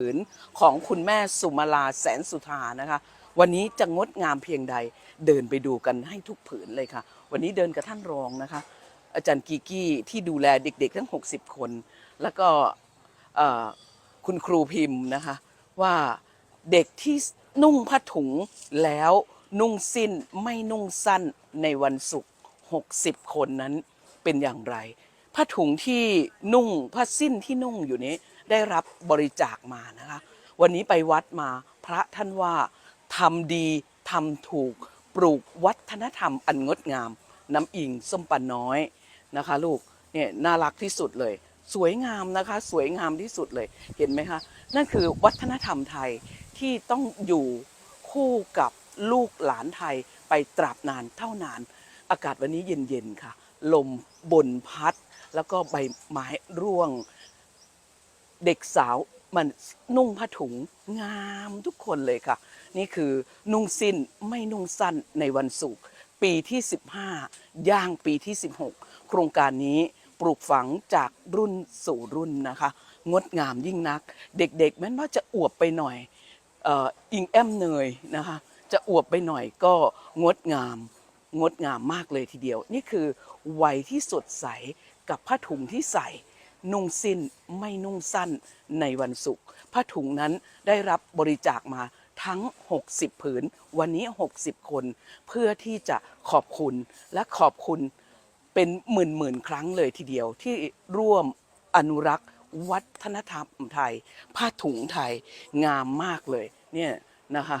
ผืนของคุณแม่สุมาลาแสนสุธานะคะ วันนี้จะงดงามเพียงใดเดินไปดูกันให้ทุกผืนเลยค่ะ วันนี้เดินกับท่านรองนะคะ อาจารย์กีกี้ที่ดูแลเด็กๆ ทั้ง 60 คน แล้วก็คุณครูพิมพ์นะคะว่าเด็กที่นุ่งผ้าถุงแล้วนุ่งสิ้นไม่นุ่งสั้นในวันศุกร์60 คนนั้นเป็นอย่างไร ผ้าถุงที่นุ่งผ้าสิ้นที่นุ่งอยู่นี้ได้รับบริจาคมานะคะ วันนี้ไปวัดมาพระท่านว่าทำดีทำถูกปลูกวัฒนธรรมอันงดงาม น้ำอิงส้มปันน้อยนะคะ ลูกเนี่ยน่ารักที่สุดเลย สวยงามนะคะ สวยงามที่สุดเลยเห็นไหมคะ นั่นคือวัฒนธรรมไทยที่ต้องอยู่คู่กับลูกหลานไทยไปตราบนานเท่านาน อากาศวันนี้เย็นๆค่ะ ลมบนพัด แล้วก็ใบไม้ร่วง เด็กสาวมันนุ่งผ้าถุงงามทุกคนเลยค่ะ นี่คือนุ่งสิ้นไม่นุ่งสั้นในวันศุกร์ปีที่ 15 ย่างปีที่ 16 โครงการนี้ปลูกฝังจากรุ่นสู่รุ่นนะคะ งดงามยิ่งนัก เด็กๆแม้ว่าจะอวบไปหน่อยอ่ออิงแอมเนยนะคะ จะอวบไปหน่อยก็งดงาม งดงามมากเลยทีเดียว นี่คือวัยที่สดใส กับผ้าถุงที่ใส่ นุ่งสิ้นไม่นุ่งสั้นในวันศุกร์ผ้าถุงนั้นได้รับบริจาคมาทั้ง 60 ผืน วันนี้ 60 คน เพื่อที่จะขอบคุณและขอบคุณเป็นหมื่นหมื่นครั้งเลยทีเดียวที่ร่วมอนุรักษ์วัฒนธรรมไทย ผ้าถุงไทยงามมากเลยเนี่ยนะคะ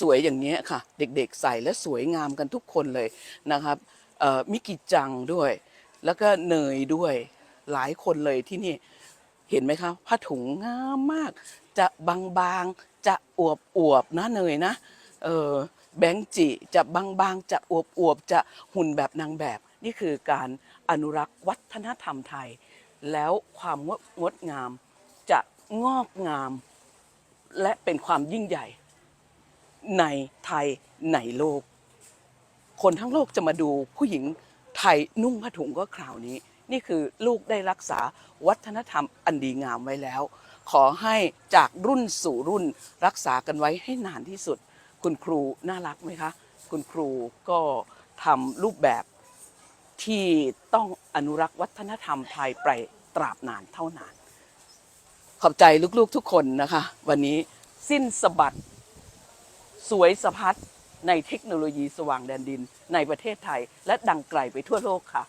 สวยๆอย่างนี้ค่ะ เด็กๆใส่และสวยงามกันทุกคนเลยนะครับมิกิจังด้วย แล้วก็เนยด้วยหลายคนเลยที่นี่เห็นไหมคะผ้าถุงงามมาก จะบางๆจะอวบๆนะเนยนะเออแบงจิจะบางๆจะอวบๆจะหุ่นแบบนางแบบ นี่คือการอนุรักษ์วัฒนธรรมไทย แล้วความงดงดงามจะงอกงาม และเป็นความยิ่งใหญ่ ในไทยในโลก คนทั้งโลกจะมาดูผู้หญิง ไทยนุ่งผ้าถุงก็คราวนี้ นี่คือลูกได้รักษาวัฒนธรรมอันดีงามไว้แล้ว ขอให้จากรุ่นสู่รุ่นรักษากันไว้ให้นานที่สุด คุณครูน่ารักไหมคะ คุณครูก็ทำรูปแบบที่ต้องอนุรักษ์วัฒนธรรมไทยไปตราบนานเท่านาน ขอบใจลูกๆทุกคนนะคะ วันนี้สิ้นสบัด สวยสะพัด ในเทคโนโลยีสว่างแดนดินในประเทศไทย และดังไกลไปทั่วโลกค่ะ